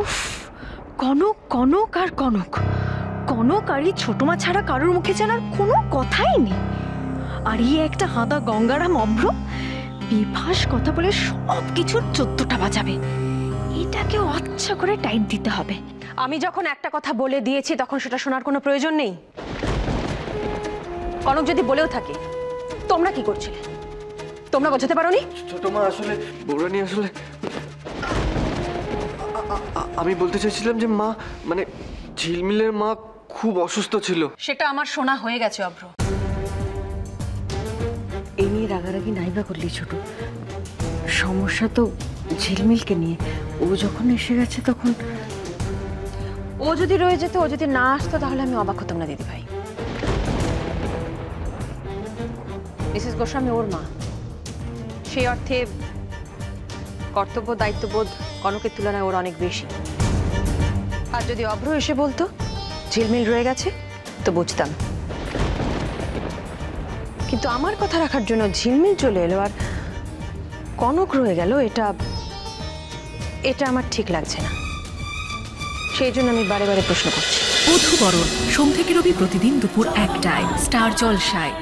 উফ কনক কনক আর কনক। কনক আর এই ছোট মা ছাড়া কারোর মুখে জানার কোনো কথাই নেই। আর এই একটা হাঁদা গঙ্গারাম অভ্র বিভাস কথা বলে সব কিছুর চোদ্দটা বাজাবে। এটাকেও আচ্ছা করে টাইট দিতে হবে। আমি যখন একটা কথা বলে দিয়েছি তখন সেটা শোনার কোনো প্রয়োজন নেই। কনক যদি বলেও থাকে তোমরা কি করছিলে? তোমরা বোঝাতে পারোনি? ছোট মা আসলে বৌরানি আসলে আমি বলতে চাইছিলাম যে মা মানে ঝিলমিলের মা খুব অসুস্থ ছিল। সেটা আমার শোনা হয়ে গেছে অভ্র। এই নিয়ে রাগারাগি নাইবা করলি ছোট। সমস্যা তো ঝিলমিলকে নিয়ে। ও যখন এসে গেছে তখন ও যদি রয়ে যেত ও যদি না আসতো তাহলে আমি অবাক হতাম না দিদি ভাই মিসেস গোস্বামী ওর মা। সেই অর্থে কর্তব্য, দায়িত্ববোধ কনকের তুলনায় ওর অনেক বেশি। আর যদি অভ্র এসে বলতো, ঝিলমিল রয়ে গেছে, তো বুঝতাম। কিন্তু আমার কথা রাখার জন্য ঝিলমিল চলে এলো আর কনক রয়ে গেল, এটা এটা আমার ঠিক লাগছে না। সেই জন্য আমি বারে বারে প্রশ্ন করছি। বধুবরণ সোম থেকে রবি প্রতিদিন দুপুর একটায়, স্টার জলসায়।